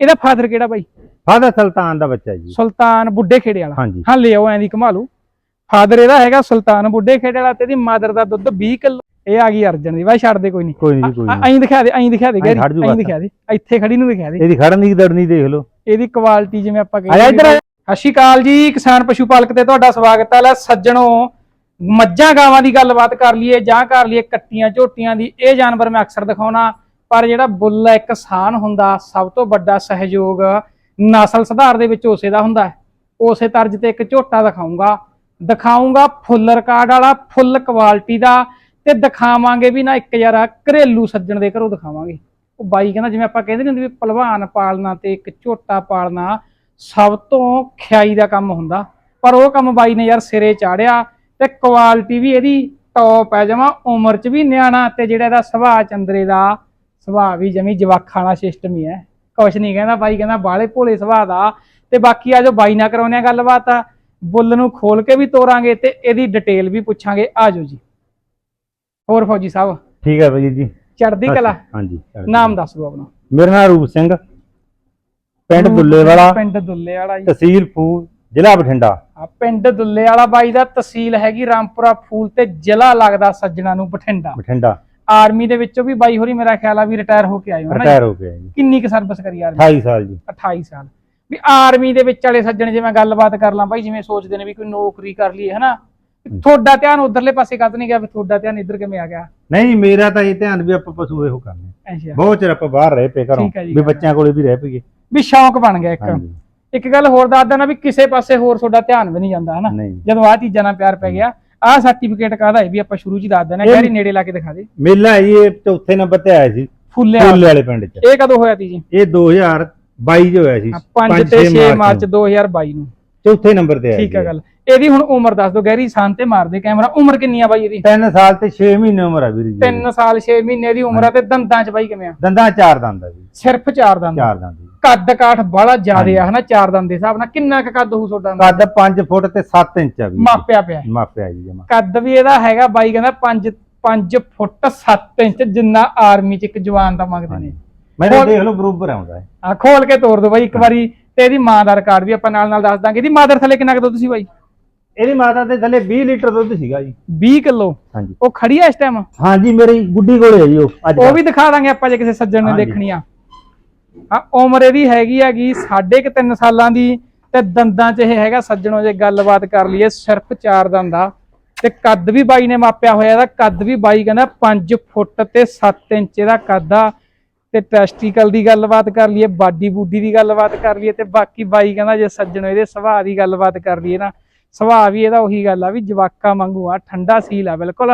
ਇਹਦਾ ਫਾਦਰ ਕਿਹੜਾ ਬਾਈ? ਫਾਦਰ ਸੁਲਤਾਨ ਦਾ ਬੱਚਾ ਜੀ। ਸੁਲਤਾਨ ਬੁੱਢੇ ਖੇੜੇ ਵਾਲਾ। ਹਾਂਜੀ। ਹਾਂ ਲਿਆਓ ਐਂ ਦੀ ਕਮਾ ਲਓ। ਫਾਦਰ ਇਹਦਾ ਹੈਗਾ ਸੁਲਤਾਨ ਬੁੱਢੇ ਖੇੜੇ ਵਾਲਾ ਤੇ ਇਹਦੀ ਮਦਰ ਦਾ ਦੁੱਧ 20 ਕਿਲੋ। ਇਹ ਆ ਗਈ ਅਰਜਨ ਦੀ। ਬਾਈ ਛੱਡ ਦੇ ਕੋਈ ਨਹੀਂ ਕੋਈ ਨਹੀਂ ਕੋਈ ਨਹੀਂ ਐਂ ਦਿਖਾ ਦੇ ਐਂ ਦਿਖਾ ਦੇ ਐਂ ਗੈਰੀ। ਜੂ ਐਂ। ਦਿਖਾ ਦੇ। ਇੱਥੇ ਖੜੀ ਨੂੰ ਦਿਖਾ ਦੇ। ਇਹਦੀ ਖੜਨ ਦੀ ਦੜਨੀ ਦੇਖ ਲਓ। ਇਹਦੀ ਕੁਆਲਿਟੀ ਜਿਵੇਂ ਆਪਾਂ ਆ ਜਾ ਇੱਧਰ ਆ। ਸਤਿ ਸ਼੍ਰੀ ਅਕਾਲ ਜੀ ਕਿਸਾਨ ਪਸ਼ੂ ਪਾਲਕ ਤੇ ਤੁਹਾਡਾ ਸਵਾਗਤ ਹੈ। ਲੈ ਸੱਜਣੋ ਮੱਝਾਂ ਗਾਵਾਂ ਦੀ ਗੱਲਬਾਤ ਕਰ ਲਈਏ ਜਾਂ ਕਰ ਲਈਏ ਕੱਟੀਆਂ ਝੋਟੀਆਂ ਦੀ। ਇਹ ਜਾਨਵਰ ਮੈਂ ਅਕਸਰ ਦਿਖਾਉਣਾ। ਪਰ ਜਿਹੜਾ ਬੁੱਲ ਹੈ, ਇੱਕ ਕਿਸਾਨ ਹੁੰਦਾ, ਸਭ ਤੋਂ ਵੱਡਾ ਸਹਿਯੋਗ ਨਸਲ ਸੁਧਾਰ ਦੇ ਵਿੱਚ ਉਸੇ ਦਾ ਹੁੰਦਾ ਹੈ। ਉਸੇ ਤਰਜ ਤੇ ਇੱਕ ਝੋਟਾ ਦਿਖਾਉਂਗਾ ਦਿਖਾਉਂਗਾ ਫੁੱਲ ਰਿਕਾਰਡ ਵਾਲਾ, ਫੁੱਲ ਕੁਆਲਿਟੀ ਦਾ, ਤੇ ਦਿਖਾਵਾਂਗੇ ਵੀ ਨਾ ਇੱਕ ਯਾਰ ਘਰੇਲੂ ਸੱਜਣ ਦੇ ਘਰੋਂ ਦਿਖਾਵਾਂਗੇ। ਉਹ ਬਾਈ ਕਹਿੰਦਾ, ਜਿਵੇਂ ਆਪਾਂ ਕਹਿੰਦੇ ਨਹੀਂ ਹੁੰਦੇ ਵੀ ਪਹਿਲਵਾਨ ਪਾਲਣਾ ਤੇ ਇੱਕ ਝੋਟਾ ਪਾਲਣਾ ਸਭ ਤੋਂ ਖਿਆਈ ਦਾ ਕੰਮ ਹੁੰਦਾ। ਪਰ ਉਹ ਕੰਮ ਬਾਈ ਨੇ ਯਾਰ ਸਿਰੇ ਚਾੜਿਆ ਤੇ ਕੁਆਲਿਟੀ ਵੀ ਇਹਦੀ ਟੌਪ ਹੈ, ਜਮਾ ਉਮਰ ਚ ਵੀ ਨਿਆਣਾ ਤੇ ਜਿਹੜਾ ਇਹਦਾ ਸੁਭਾਅ ਚੰਦਰੇ ਦਾ ਸੁਭਾਅ ਵੀ ਜਮੀ ਜਵਾਖਾਂ ਵਾਲਾ ਸਿਸਟਮ ਹੀ ਹੈ। ਕੁਛ ਨਹੀਂ ਕਹਿੰਦਾ ਬਾਈ ਕਹਿੰਦਾ ਬਾਲੇ ਭੋਲੇ ਸੁਭਾਅ ਦਾ। ਤੇ ਬਾਕੀ ਆ ਜੋ ਬਾਈ ਨਾਲ ਕਰਾਉਂਦੇ ਆ ਗੱਲਬਾਤ। ਬੁੱਲ ਨੂੰ ਖੋਲ ਕੇ ਵੀ ਤੋਰਾਂਗੇ ਤੇ ਇਹਦੀ ਡਿਟੇਲ ਵੀ ਪੁੱਛਾਂਗੇ। ਆਜੋ ਜੀ। ਹੋਰ ਫੌਜੀ ਸਾਹਿਬ? ਠੀਕ ਹੈ ਭਾਈ ਜੀ। ਚੜ੍ਹਦੀ ਕਲਾ? ਹਾਂਜੀ ਨਾਮ ਦੱਸ ਦਿਓ ਆਪਣਾ। ਮੇਰਾ ਨਾਮ ਰੂਪ ਸਿੰਘ। ਪਿੰਡ ਦੁੱਲੇ ਵਾਲਾ ਪਿੰਡ ਦੁੱਲੇ ਵਾਲਾ ਜੀ। ਤਹਿਸੀਲ ਫੂਲ ਜ਼ਿਲ੍ਹਾ ਬਠਿੰਡਾ। ਆ ਪਿੰਡ ਦੁੱਲੇ ਵਾਲਾ ਬਾਈ ਦਾ ਤਹਿਸੀਲ ਹੈਗੀ ਰਾਮਪੁਰਾ ਫੂਲ ਤੇ ਜ਼ਿਲ੍ਹਾ ਲੱਗਦਾ ਸੱਜਣਾ ਨੂੰ ਬਠਿੰਡਾ। ਬਠਿੰਡਾ। ਆਰਮੀ ਦੇ ਵਿੱਚੋਂ ਵੀ ਬਾਈ ਹੋਰੀ ਮੇਰਾ ਖਿਆਲ ਆ ਵੀ ਰਿਟਾਇਰ ਹੋ ਕੇ ਆਏ ਹੋ ਨਾ ਜੀ? ਰਿਟਾਇਰ ਹੋ ਗਿਆ ਜੀ। ਕਿੰਨੀ ਕੁ ਸਰਵਿਸ ਕਰੀ ਆਰਮੀ? 28 ਸਾਲ ਜੀ। 28 ਸਾਲ। ਵੀ ਆਰਮੀ ਦੇ ਵਿੱਚ ਵਾਲੇ ਸੱਜਣ ਜਿਵੇਂ ਗੱਲਬਾਤ ਕਰ ਲਾਂ ਬਾਈ ਜਿਵੇਂ ਸੋਚਦੇ ਨੇ ਵੀ ਕੋਈ ਨੌਕਰੀ ਕਰ ਲਈਏ ਹਨਾ? ਤੁਹਾਡਾ ਧਿਆਨ ਉਧਰਲੇ ਪਾਸੇ ਕਦ ਨਹੀਂ ਗਿਆ ਵੀ ਤੁਹਾਡਾ ਧਿਆਨ ਇੱਧਰ ਕਿਵੇਂ ਆ ਗਿਆ? ਨਹੀਂ ਮੇਰਾ ਤਾਂ ਇਹ ਧਿਆਨ ਵੀ ਆਪਾਂ ਪਸ਼ੂ ਇਹੋ ਕਰਨੇ ਅੱਛਾ। ਬਹੁਤ ਚਿਰ ਆਪਾਂ ਬਾਹਰ ਰਹੇ ਪਏ ਘਰੋਂ ਠੀਕ ਹੈ ਜੀ, ਵੀ ਬੱਚਿਆਂ ਕੋਲੇ ਵੀ ਰਹਿ ਪਈਏ। ਵੀ ਸ਼ੌਂਕ ਬਣ ਗਿਆ ਇੱਕ। ਹਾਂਜੀ। ਇੱਕ ਗੱਲ ਹੋਰ ਦੱਸ ਦੇਣਾ ਵੀ ਕਿਸੇ ਪਾਸੇ ਹੋਰ ਤੁਹਾਡਾ ਧਿਆਨ ਵੀ ਨਹੀਂ ਜਾਂਦਾ ਹਨਾ? ਨਹੀਂ। ਜਦੋਂ ਆਹ ਚੀਜ਼ਾਂ ਨਾਲ ਪਿਆਰ ਪੈ ਗਿਆ ਆਹ ਸਰਟੀਫਿਕੇਟ ਕਾਹਦਾ ਹੈ? ਵੀ ਆਪਾਂ ਸ਼ੁਰੂ ਚ ਹੀ ਦੱਸ ਦੇਣਾ ਇਹ- ਗੈਰੀ ਨੇੜੇ ਲਾ ਕੇ ਦਿਖਾ ਦੇ। ਮੇਲਾ ਜੀ ਇਹ ਚੌਥੇ ਨੰਬਰ ਤੇ ਆਇਆ ਸੀ। ਫੁੱਲੇ ਫੁੱਲੇ ਵਾਲੇ। ਪਿੰਡ 'ਚ। ਇਹ ਕਦੋਂ ਹੋਇਆ ਤੀ ਜੀ? ਇਹ 2022 ਚ ਹੋਇਆ ਸੀ। 5 ਪੰਜ ਤੇ ਛੇ 6 ਮਾਰਚ ਮਾਰਚ ਨੂੰ। 2022 ਨੂੰ। ਚੌਥੇ ਨੰਬਰ ਤੇ ਆਇਆ ਠੀਕ ਹੈ। ਗੱਲ। ਇਹਦੀ ਹੁਣ ਉਮਰ ਦੱਸ ਦਿਓ ਗੈਰੀ ਸਾਨ ਤੇ ਮਾਰ ਦੇ ਕੈਮਰਾ। ਉਮਰ ਕਿੰਨੀ ਆ ਬਾਈ ਇਹਦੀ? ਤਿੰਨ ਸਾਲ ਤੇ 6 ਮਹੀਨੇ ਉਮਰ ਆ ਵੀਰ ਜੀ। 3 ਸਾਲ 6 ਮਹੀਨੇ ਦੀ ਉਮਰ ਆ ਤੇ ਦੰਦਾਂ ਚ ਬਾਈ ਕਿਵੇਂ ਆ? ਦੰਦਾਂ ਚਾਰ ਦੰਦ ਆ ਜੀ। ਸਿਰਫ 4 ਦੰਦ। ਚਾਰ ਦੰਦ ਜੀ। ਕੱਦ ਕਾਠ ਬੜਾ ਜ਼ਿਆਦੇ ਆ ਹਨਾ? 4 ਦੰਦ ਦੇ ਹਿਸਾਬ ਨਾਲ। ਕਿੰਨਾ ਕੁ ਕੱਦ ਹੋਊ ਤੁਹਾਡਾ? ਕੱਦ 5 ਫੁੱਟ ਤੇ 7 ਇੰਚ ਆ ਵੀ ਮਾਪਿਆ ਪਿਆ ਮਾਪਿਆ ਜੀ ਕੱਦ ਵੀ ਇਹਦਾ ਹੈਗਾ ਬਾਈ ਕਹਿੰਦਾ 5 5 ਫੁੱਟ 7 ਇੰਚ ਜਿੰਨਾ ਆਰਮੀ ਚ ਇੱਕ ਜਵਾਨ ਦਾ ਮੰਗਦੇ ਨੇ। ਹੋਰ- ਦੇਖ ਲਓ ਬਰੋਬਰ ਆਉਂਦਾ ਆ ਖੋਲ ਕੇ ਤੋੜ ਦਿਓ ਬਾਈ। ਇੱਕ ਵਾਰੀ ਤੇ ਇਹਦੀ ਮਾਂ ਦਾ ਰਿਕਾਰਡ ਵੀ ਆਪਾਂ ਨਾਲ ਨਾਲ ਦੱਸ ਦਾਂਗੇ। ਇਹਦੀ ਮਾਦਰ ਥੱਲੇ ਕਿੰਨਾ ਕੁ ਦੁੱਧ ਸੀ ਬਾਈ? ਇਹਦੀ ਮਾਤਾ ਦੇ ਥੱਲੇ 20 ਲੀਟਰ ਦੁੱਧ ਸੀਗਾ ਜੀ। 20 ਕਿਲੋ? ਹਾਂਜੀ। ਉਹ ਖੜੀ ਆ ਇਸ ਟਾਈਮ ਹਾਂਜੀ ਮੇਰੀ ਗੁੱਡੀ ਕੋਲੇ ਹੈ ਜੀ ਉਹ ਅੱਜ ਉਹ ਵੀ ਦਿਖਾ ਦਾਂਗੇ ਆਪਾਂ ਜੇ ਕਿਸੇ ਸੱਜਣ ਨੇ ਹਾਂਜੀ। ਦੇਖਣੀ ਆ ਹਾਂ ਉਮਰ ਇਹਦੀ ਹੈਗੀ ਹੈਗੀ ਸਾਢੇ ਕੁ ਤਿੰਨ ਸਾਲਾਂ ਦੀ ਤੇ ਦੰਦਾਂ 'ਚ ਇਹ ਹੈਗਾ ਸੱਜਣੋ ਜੇ ਗੱਲਬਾਤ ਕਰ ਲਈਏ ਸਿਰਫ ਚਾਰ ਦੰਦ ਆ। ਤੇ ਕੱਦ ਵੀ ਬਾਈ ਨੇ ਮਾਪਿਆ ਹੋਇਆ ਇਹਦਾ। ਕੱਦ ਵੀ ਬਾਈ ਕਹਿੰਦਾ 5 ਫੁੱਟ ਤੇ 7 ਇੰਚ ਦਾ ਕੱਦ ਆ। ਤੇ ਟੈਸਟੀਕਲ ਦੀ ਗੱਲਬਾਤ ਕਰ ਲਈਏ ਬਾਡੀ ਬੂਡੀ ਦੀ ਗੱਲਬਾਤ ਕਰ ਲਈਏ ਤੇ ਬਾਕੀ ਬਾਈ ਕਹਿੰਦਾ ਜੇ ਸੱਜਣੋ ਇਹਦੇ ਸੁਭਾਅ ਦੀ ਗੱਲਬਾਤ ਕਰ ਲਈਏ ਨਾ ਸੁਭਾਅ ਵੀ ਇਹਦਾ ਉਹੀ ਗੱਲ ਆ ਵੀ ਜਵਾਕਾ ਵਾਂਗੂ ਆ ਠੰਡਾ ਸੀਲ ਆ ਬਿਲਕੁਲ।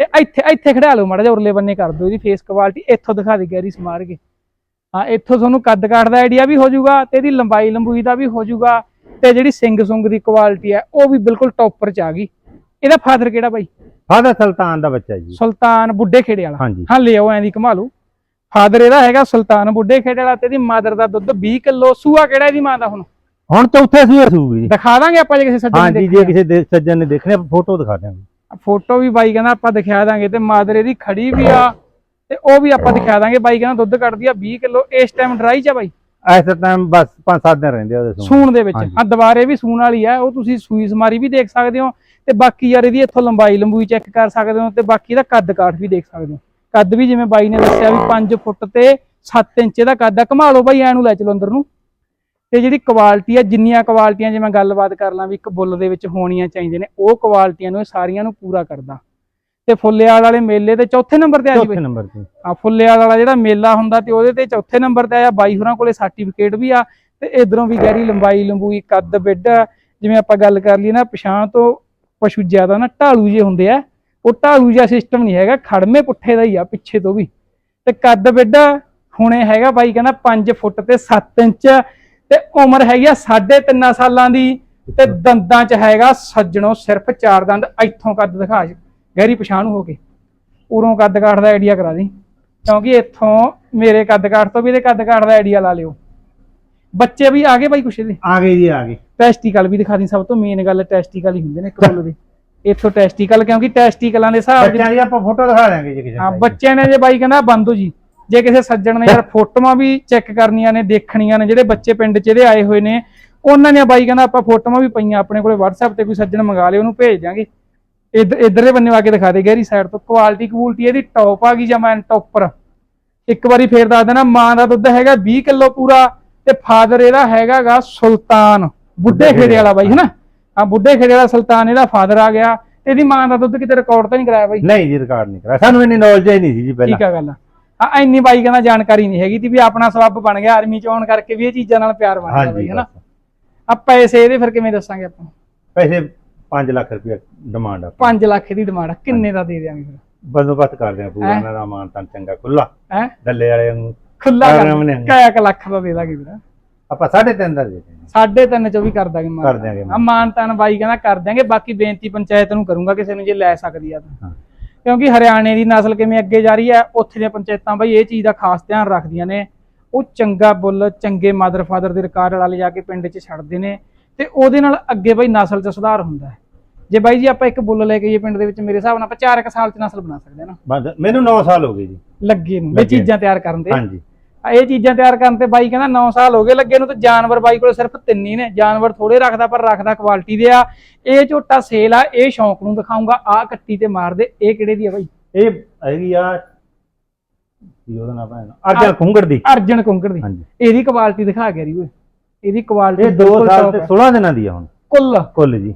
ਇਹ ਇੱਥੇ ਇੱਥੇ ਖੜਾ ਲਓ ਮਾੜਾ ਜਿਹਾ ਉਰਲੇ ਬੰਨੇ ਕਰ ਦਿਓ ਇਹਦੀ ਫੇਸ ਕੁਆਲਿਟੀ ਇੱਥੋਂ ਦਿਖਾ ਦੇ ਗੈਰੀ ਸਮਾਰ ਕੇ। ਹਾਂ ਇੱਥੋਂ ਤੁਹਾਨੂੰ ਕੱਦ ਕਾਠ ਦਾ ਆਈਡੀਆ ਵੀ ਹੋ ਜਾਊਗਾ ਤੇ ਇਹਦੀ ਲੰਬਾਈ ਲੰਬੂਈ ਦਾ ਵੀ ਹੋ ਜਾਊਗਾ ਤੇ ਜਿਹੜੀ ਸਿੰਗ ਸੁੰਗ ਦੀ ਕੁਆਲਿਟੀ ਹੈ ਉਹ ਵੀ ਬਿਲਕੁਲ ਟੌਪਰ ਚ ਆ ਗਈ। ਇਹਦਾ ਫਾਦਰ ਕਿਹੜਾ ਬਾਈ? ਫਾਦਰ ਸੁਲਤਾਨ ਦਾ ਬੱਚਾ ਜੀ। ਸੁਲਤਾਨ ਬੁੱਢੇ ਖੇੜੇ ਵਾਲਾ। ਹਾਂ ਲਿਆਓ ਐਂ ਦੀ ਕਮਾ ਲਓ। ਫਾਦਰ ਇਹਦਾ ਹੈਗਾ ਸੁਲਤਾਨ ਬੁੱਢੇ ਖੇੜੇ ਵਾਲਾ ਤੇ ਇਹਦੀ ਮਦਰ ਦਾ ਦੁੱਧ 20 ਕਿਲੋ ਸੂਆ ਕਿਹੜਾ ਇਹਦੀ ਮਾਂ ਦਾ ਹੁਣ? ਹੁਣ ਚੌਥੇ ਸੂਏ ਸੂਗੀ ਦਿਖਾ ਦਾਂਗੇ ਆਪਾਂ ਜੇ ਕਿਸੇ ਸੱਜਣ ਨੇ ਹਾਂਜੀ ਜੇ ਕਿਸੇ ਦੇ- ਸੱਜਣ ਨੇ ਦੇਖਣੇ ਫੋਟੋ ਦਿਖਾ ਦਿਆਂਗੇ। ਫੋਟੋ ਵੀ ਬਾਈ ਕਹਿੰਦਾ ਆਪਾਂ ਦਿਖਾ ਦਾਂਗੇ ਤੇ ਮਾਦਰ ਇਹਦੀ ਖੜੀ ਵੀ ਆ ਤੇ ਉਹ ਵੀ ਆਪਾਂ ਦਿਖਾ ਦਾਂਗੇ। ਬਾਈ ਕਹਿੰਦਾ ਦੁੱਧ ਕੱਢਦੀ ਆ 20 ਕਿਲੋ ਇਸ ਟਾਈਮ ਡਰਾਈ ਚ ਆ ਬਾਈ? ਇਸ ਟਾਈਮ ਬਸ 5-7 ਦਿਨ ਰਹਿੰਦੇ ਉਹਦੇ ਸੂਣ। ਦੇ ਵਿੱਚ। ਆ ਦੁਬਾਰੇ ਵੀ ਸੂਣ ਵਾਲੀ ਆ ਉਹ ਤੁਸੀਂ ਸੂਈ ਸਮਾਰੀ ਵੀ ਦੇਖ ਸਕਦੇ ਹੋ ਤੇ ਬਾਕੀ ਯਾਰ ਇਹਦੀ ਇੱਥੋਂ ਲੰਬਾਈ ਲੰਬੂਈ ਚੈੱਕ ਕਰ ਸਕਦੇ ਹੋ ਤੇ ਬਾਕੀ ਇਹਦਾ ਕੱਦ ਕਾਠ ਵੀ ਦੇਖ ਸਕਦੇ ਹੋ। ਕੱਦ ਵੀ ਜਿਵੇਂ ਬਾਈ ਨੇ ਦੱਸਿਆ ਵੀ 5 ਫੁੱਟ ਤੇ 7 ਇੰਚ ਦਾ ਕੱਦ ਆ। ਘੁਮਾ ਲਓ ਬਾਈ ਐ ਨੂੰ ਲੈ ਚਲੋ ਅੰਦਰ ਨੂੰ। ਤੇ ਜਿਹੜੀ ਕੁਆਲਿਟੀ ਆ ਜਿੰਨੀਆਂ ਕੁਆਲਿਟੀਆਂ ਜਿਵੇਂ ਗੱਲਬਾਤ ਕਰ ਲਾਂ ਵੀ ਇੱਕ ਬੁੱਲ ਦੇ ਵਿੱਚ ਹੋਣੀਆਂ ਚਾਹੀਦੀਆਂ ਨੇ ਉਹ ਕੁਆਲਿਟੀਆਂ ਨੂੰ ਇਹ ਸਾਰੀਆਂ ਨੂੰ ਪੂਰਾ ਕਰਦਾ। ਤੇ ਫੁੱਲਿਆਲ ਵਾਲੇ ਮੇਲੇ ਤੇ ਚੌਥੇ ਨੰਬਰ ਤੇ ਆ ਜੀ ਚੌਥੇ ਨੰਬਰ ਤੇ। ਆ ਫੁੱਲਿਆਲ ਵਾਲਾ ਜਿਹੜਾ ਮੇਲਾ ਹੁੰਦਾ ਤੇ ਉਹਦੇ ਤੇ ਚੌਥੇ ਨੰਬਰ ਤੇ ਆਇਆ ਬਾਈ ਹੋਰਾਂ ਕੋਲੇ ਸਰਟੀਫਿਕੇਟ ਵੀ ਆ। ਤੇ ਇਧਰੋਂ ਵੀ ਗਹਿਰੀ ਲੰਬਾਈ ਲੰਬੂਈ ਕੱਦ ਬਿੱਡ ਜਿਵੇਂ ਆਪਾਂ ਗੱਲ ਕਰ ਲਈ ਨਾ ਪਛਾਣ ਤੋਂ ਪਸ਼ੂ ਜ਼ਿਆਦਾ ਨਾ ਢਾਲੂ ਜੇ ਹੁੰਦੇ ਆ। ਢਾਲੂ ਜਿਹਾ ਸਿਸਟਮ ਨਹੀਂ ਹੈਗਾ ਖੜਮੇ ਪੁੱਠੇ ਦਾ ਹੀ ਆ ਪਿੱਛੇ ਤੋਂ ਵੀ। ਤੇ ਕੱਦ ਬਿੱਡ ਹੁਣੇ ਹੈਗਾ ਬਾਈ ਕਹਿੰਦਾ 5 ਫੁੱਟ ਤੇ 7 ਇੰਚ। ਤੇ ਉਮਰ ਹੈਗੀ ਆ 3.5 ਸਾਲਾਂ ਦੀ ਤੇ ਦੰਦਾਂ 'ਚ ਹੈਗਾ ਸੱਜਣੋ ਸਿਰਫ ਚਾਰ ਦੰਦ। ਇੱਥੋਂ ਕੱਦ ਦਿਖਾ ਗਹਿਰੀ ਪਛਾਣ ਹੋ ਕੇ। ਉਰੋਂ ਕੱਦ ਕਾਠ ਦਾ ਆਈਡੀਆ ਕਰਾ ਦੀ। ਕਿਉਂਕਿ ਇੱਥੋਂ ਮੇਰੇ ਕੱਦ ਕਾਠ ਤੋਂ ਵੀ ਇਹਦੇ ਕੱਦ ਕਾਠ ਦਾ ਆਈਡੀਆ ਲਾ ਲਿਓ। ਬੱਚੇ ਵੀ ਆ ਗਏ ਬਾਈ ਕੁਛ ਇਹਦੇ? ਆ ਗਏ ਜੀ ਆ ਗਏ। ਟੈਸਟੀਕਲ ਵੀ ਦਿਖਾ ਦੀ ਸਭ ਤੋਂ ਮੇਨ ਗੱਲ ਟੈਸਟੀਕਲ ਹੀ ਹੁੰਦੇ ਨੇ ਇੱਕ ਬੁੱਲ ਦੇ। ਇੱਥੋਂ ਟੈਸਟੀਕਲ ਕਿਉਂਕਿ ਟੈਸਟੀਕਲਾਂ ਦੇ ਹਿਸਾਬ ਬੱਚਿਆਂ ਦੀ ਆਪਾਂ ਫੋਟੋ ਦਿਖਾ ਦਿਆਂਗੇ ਜੀ ਕਿਸੇ ਹਾਂ time। ਬੱਚਿਆਂ ਨੇ ਜੇ ਬਾਈ ਕਹਿੰਦਾ ਬੰਦੋ ਜੀ। ਜੇ ਕਿਸੇ ਸੱਜਣ ਨੇ ਯਾਰ ਫੋਟੋਆਂ ਵੀ ਚੈੱਕ ਕਰਨੀਆਂ ਨੇ ਦੇਖਣੀਆਂ ਨੇ ਜਿਹੜੇ ਬੱਚੇ ਪਿੰਡ 'ਚ ਇਹਦੇ ਆਏ ਹੋਏ ਨੇ ਉਹਨਾਂ ਨੇ ਬਾਈ ਕਹਿੰਦਾ ਆਪਾਂ ਫੋਟੋਆਂ ਵੀ ਪਈਆਂ ਆਪਣੇ ਕੋਲੇ WhatsApp ਤੇ ਕੋਈ ਸੱਜਣ ਮੰਗਾ ਲੇ ਉਹਨੂੰ ਭੇਜ ਦਿਆਂਗੇ। ਇਧਰ ਇਧਰਲੇ ਬੰਨੇ ਆ ਕੇ ਦਿਖਾ ਦੇ ਗਹਿਰੀ ਸਾਈਡ ਤੋਂ ਕੁਆਲਿਟੀ ਕੁਆਲਿਟੀ ਇਹਦੀ ਟੌਪ ਆ ਗਈ ਜਾਂ ਮੈਂ ਟੌਪਰ ਇੱਕ ਵਾਰੀ ਫੇਰ ਦੱਸ ਦੇਣਾ ਮਾਂ ਦਾ ਦੁੱਧ ਹੈਗਾ 20 ਕਿਲੋ ਪੂਰਾ ਤੇ ਫਾਦਰ ਇਹਦਾ ਹੈਗਾਗਾ ਸੁਲਤਾਨ ਬੁੱਢੇ ਖੇੜੇ ਵਾਲਾ ਬਾਈ ਹਨਾ? ਆ ਬੁੱਢੇ ਖੇੜੇ ਵਾਲਾ ਸੁਲਤਾਨ ਇਹਦਾ ਫਾਦਰ ਆ ਗਿਆ। ਤੇ ਇਹਦੀ ਮਾਂ ਦਾ ਦੁੱਧ ਕਿਤੇ ਰਿਕਾਰਡ ਤਾਂ ਨਹੀਂ ਕਰਾਇਆ ਬਾਈ? ਨਹੀਂ ਜੀ ਰਿਕਾਰਡ ਨਹੀਂ ਕਰਾਇਆ। ਸਾਨੂੰ ਇੰਨੀ ਨੌਲੇਜ ਹੀ ਨਹੀਂ ਸੀ ਜੀ ਪਹਿਲਾਂ। ਠੀਕ ਆ ਗੱਲ ਆ। ਇੰਨੀ ਬਾਈ ਕਹਿੰਦਾ ਜਾਣਕਾਰੀ ਨਹੀਂ ਹੈਗੀ ਤੀ ਵੀ ਆਪਣਾ ਸਬੱਬ ਬਣ ਗਿਆ ਆਰਮੀ ਚ ਆਉਣ ਕਰਕੇ ਵੀ ਇਹ ਚੀਜ਼ਾਂ ਨਾਲ ਪਿਆਰ ਬਣ ਗਿਆ ਬਾਈ ਹਨਾ। ਆ ਪੈਸੇ ਇਹਦੇ ਫਿਰ ਕਿਵੇਂ ਦੱਸਾਂਗੇ ਆਪਾਂ? ਪੈਸੇ 5 ਲੱਖ ਰੁਪਏ ਡਿਮਾਂਡ ਆ। 5 ਲੱਖ ਦੀ ਡਿਮਾਂਡ ਕਿੰਨੇ ਦਾ ਦੇ ਦਿਆਂਗੇ ਫਿਰ? ਬੰਦੋਬਸਤ ਕਰਦੇ ਆ ਪੂਰਾ? ਇਹਨਾਂ ਦਾ ਮਾਨ ਤਾਂ ਚੰਗਾ ਖੁੱਲਾ ਹੈ? ਡੱਲੇ ਵਾਲੇ ਨੂੰ ਖੁੱਲਾ ਨਾਲ। ਕਾਇਆ ਕ ਲੱਖ ਦਾ ਦੇ ਦਾਂਗੇ ਵੀਰ ਆਪਾਂ 3.5 ਦਾ ਦੇ ਦਿੰਦੇ ਸਾਢੇ ਤਿੰਨ ਚ ਵੀ ਕਰ ਦਾਂਗੇ ਮਾਨ। ਕਰ ਦਿਆਂਗੇ ਆ ਮਾਨਤਾਨ ਬਾਈ ਕਹਿੰਦਾ ਕਰ ਦਿਆਂਗੇ ਬਾਕੀ ਬੇਨਤੀ ਪੰਚਾਇਤ ਨੂੰ ਕਰੂੰਗਾ ਕਿਸੇ ਨੂੰ ਜੇ ਲੈ ਸਕਦੀ ਆ ਤਾਂ। ਹਾਂ। ਕਿਉਂਕਿ ਹਰਿਆਣੇ ਦੀ ਨਸਲ ਕਿਵੇਂ ਅੱਗੇ ਜਾ ਰਹੀ ਹੈ ਉੱਥੇ ਦੀਆਂ ਪੰਚਾਇਤਾਂ ਬਈ ਇਹ ਚੀਜ਼ ਦਾ ਖਾਸ ਧਿਆਨ ਰੱਖਦੀਆਂ ਨੇ। ਉਹ ਚੰਗਾ ਬੁੱਲ ਚੰਗੇ ਮਦਰ ਫਾਦਰ ਦੇ ਰਿਕਾਰਡ ਵਾਲੇ ਜਾ ਕੇ ਪਿੰਡ 'ਚ ਛੱਡਦੇ ਨੇ ਤੇ ਉਹਦੇ ਨਾਲ ਅੱਗੇ ਬਈ ਨਸਲ 'ਚ ਸੁਧਾਰ ਹੁੰਦਾ ਹੈ। ਜੇ ਬਾਈ ਜੀ ਆਪਾਂ ਇੱਕ ਬੁੱਲ ਲੈ ਕੇ ਇਹ ਪਿੰਡ ਦੇ ਵਿੱਚ ਮੇਰੇ ਹਿਸਾਬ ਨਾਲ ਆਪਾਂ ਚਾਰ ਇੱਕ ਸਾਲ 'ਚ ਨਸਲ ਬਣਾ ਸਕਦੇ ਹਾਂ ਨਾ। ਬਸ ਮੈਨੂੰ 9 ਸਾਲ ਹੋ ਗਏ ਜੀ। ਲੱਗੇ ਨੂੰ ਇਹ ਲੱਗੇ। ਚੀਜ਼ਾਂ ਤਿਆਰ ਕਰਨ ਦੇ। ਹਾਂਜੀ। ਇਹ ਚੀਜ਼ਾਂ ਤਿਆਰ ਕਰਨ ਤੇ ਬਾਈ ਕਹਿੰਦਾ 9 ਸਾਲ ਹੋ ਗਏ ਲੱਗੇ ਨੂੰ ਤੇ ਜਾਨਵਰ ਬਾਈ ਕੋਲ ਸਿਰਫ ਤਿੰਨ ਹੀ ਨੇ। ਜਾਨਵਰ ਥੋੜੇ ਰੱਖਦਾ ਪਰ ਰੱਖਦਾ ਕੁਆਲਿਟੀ ਦੇ ਆ। ਇਹ ਝੋਟਾ ਸੇਲ ਆ ਇਹ ਸ਼ੌਂਕ ਨੂੰ ਦਿਖਾਉਂਗਾ ਆ ਕੱਟੀ ਤੇ ਮਾਰਦੇ ਇਹ ਕਿਹੜੇ ਦੀ ਆ ਬਾਈ? ਇਹ ਹੈਗੀ ਆ ਕੀ ਉਹਦਾ ਨਾਮ ਹੈ? ਅਰਜਨ ਖੁੰਗੜ ਦੀ। ਅਰਜਨ ਕੁੰਕੜ ਦੀ। ਇਹਦੀ ਕੁਆਲਿਟੀ ਦਿਖਾ ਗਿਆ ਰੀ ਓਏ। ਇਹਦੀ ਕੁਆਲਿਟੀ ਇਹ 2 ਸਾਲ ਤੇ 16 ਦਿਨਾਂ ਦੀ ਆ ਹੁਣ। ਕੁੱਲ। ਕੁੱਲ ਜੀ।